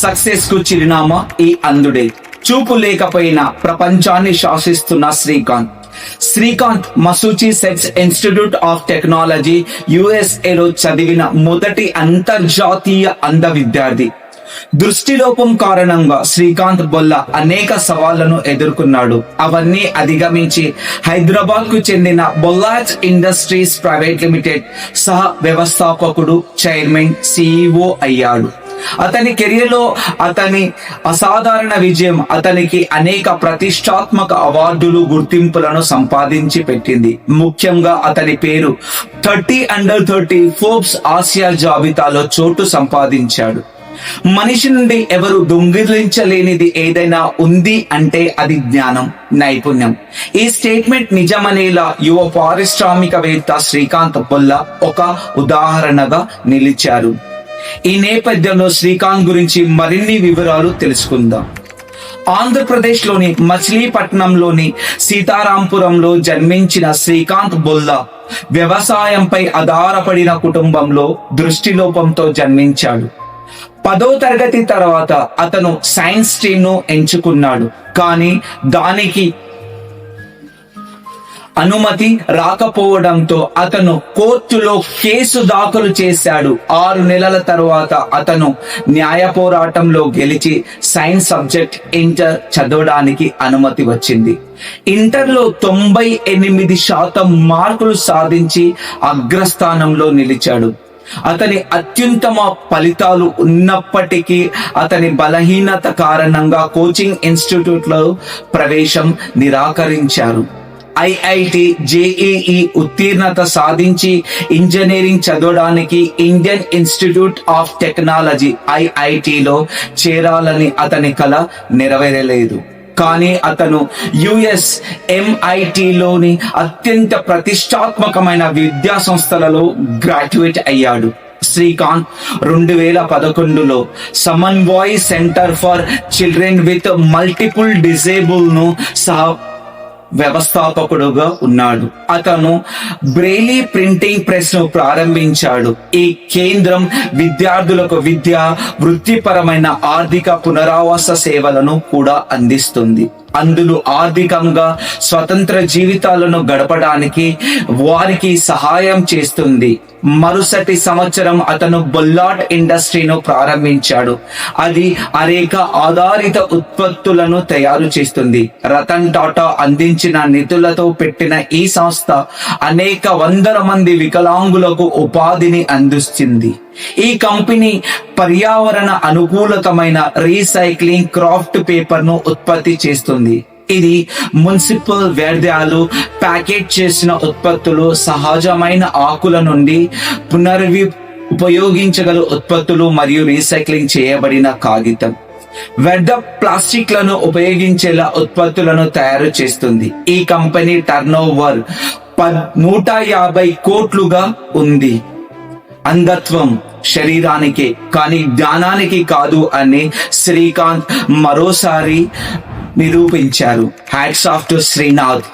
సక్సెస్కు చిరునామా ఈ అందుడే. చూపు లేకపోయినా ప్రపంచాన్ని శాసిస్తున్న Srikanth. Srikanth Massachusetts Institute of Technology యుఎస్ఏలో చదివిన మొదటి అంతర్జాతీయ అంధ విద్యార్థి. దృష్టిలోపం కారణంగా శ్రీకాంత్ బొల్ల అనేక సవాళ్ళను ఎదుర్కొన్నాడు. అవన్నీ అధిగమించి హైదరాబాద్కు చెందిన బొల్లాజ్ ఇండస్ట్రీస్ ప్రైవేట్ లిమిటెడ్ సహ వ్యవస్థాపకుడు చైర్మన్ సిఇఓ అయ్యాడు. అతని కెరియర్లో అతని అసాధారణ విజయం అతనికి అనేక ప్రతిష్టాత్మక అవార్డులు గుర్తింపులను సంపాదించి పెట్టింది. ముఖ్యంగా అతని పేరు thirty under thirty Forbes Asia జాబితాలో చోటు సంపాదించాడు. మనిషి నుండి ఎవరు దొంగిలించలేనిది ఏదైనా ఉంది అంటే అది జ్ఞానం నైపుణ్యం. ఈ స్టేట్మెంట్ నిజమనేలా యువ పారిశ్రామికవేత్త శ్రీకాంత్ పొల్ల ఒక ఉదాహరణగా నిలిచారు. ఈ నేపథ్యంలో శ్రీకాంత్ గురించి మరిన్ని వివరాలు తెలుసుకుందాం. ఆంధ్రప్రదేశ్లోని మచిలీపట్నంలోని సీతారాంపురంలో జన్మించిన శ్రీకాంత్ బొల్లా వ్యవసాయంపై ఆధారపడిన కుటుంబంలో దృష్టిలోపంతో జన్మించాడు. పదో తరగతి తర్వాత అతను సైన్స్ స్ట్రీమ్ను ఎంచుకున్నాడు. కానీ దానికి అనుమతి రాకపోవడంతో అతను కోర్టులో కేసు దాఖలు చేశాడు. ఆరు నెలల తరువాత అతను న్యాయ పోరాటంలో గెలిచి సైన్స్ సబ్జెక్ట్ ఇంటర్ చదవడానికి అనుమతి వచ్చింది. ఇంటర్లో తొంభై ఎనిమిది శాతం మార్కులు సాధించి అగ్రస్థానంలో నిలిచాడు. అతని అత్యుత్తమ ఫలితాలు ఉన్నప్పటికీ అతని బలహీనత కారణంగా కోచింగ్ ఇన్స్టిట్యూట్లో ప్రవేశం నిరాకరించారు. ఐఐటి జేఈఈ ఉత్తీర్ణత సాధించి ఇంజనీరింగ్ చదవడానికి ఇండియన్ ఇన్స్టిట్యూట్ ఆఫ్ టెక్నాలజీ ఐఐటిలో చేరాలని అతని కల నెరవేరలేదు. కానీ అతను యుఎస్ ఎంఐటిలోని అత్యంత ప్రతిష్టాత్మకమైన విద్యా సంస్థలలో గ్రాడ్యుయేట్ అయ్యాడు. శ్రీకాంత్ రెండు వేల పదకొండులో Samanvai centre for children with multiple డిజేబుల్ను సహా సహ వ్యవస్థాపకుడుగా ఉన్నాడు. అతను బ్రెయిలీ ప్రింటింగ్ ప్రెస్ను ప్రారంభించాడు. ఈ కేంద్రం విద్యార్థులకు విద్య వృత్తిపరమైన ఆర్థిక పునరావాస సేవలను కూడా అందిస్తుంది. అందులో ఆర్థికంగా స్వతంత్ర జీవితాలను గడపడానికి వారికి సహాయం చేస్తుంది. మరుసటి సంవత్సరం అతను బొల్లాట్ ఇండస్ట్రీను ప్రారంభించాడు. అది అనేక ఆధారిత ఉత్పత్తులను తయారు చేస్తుంది. రతన్ టాటా అందించిన నిధులతో పెట్టిన ఈ సంస్థ అనేక వందల మంది వికలాంగులకు ఉపాధిని అందిస్తుంది. ఈ కంపెనీ పర్యావరణ అనుకూలతమైన రీసైక్లింగ్ క్రాఫ్ట్ పేపర్ను ఉత్పత్తి చేస్తుంది. ఇది మున్సిపల్ వ్యర్థాలు ప్యాకెట్ చేసిన ఉత్పత్తులు సహజమైన ఆకుల నుండి పునర్వి ఉపయోగించగల ఉత్పత్తులు మరియు రీసైక్లింగ్ చేయబడిన కాగితం. వ్యర్థ ప్లాస్టిక్లను ఉపయోగించేలా ఉత్పత్తులను తయారు చేస్తుంది. ఈ కంపెనీ టర్న్ ఓవర్ నూట యాభై కోట్లుగా ఉంది. అంధత్వం శరీరానికి కానీ జ్ఞానానికి కాదు అని శ్రీకాంత్ మరోసారి నిరూపించారు. Hats off to Srinath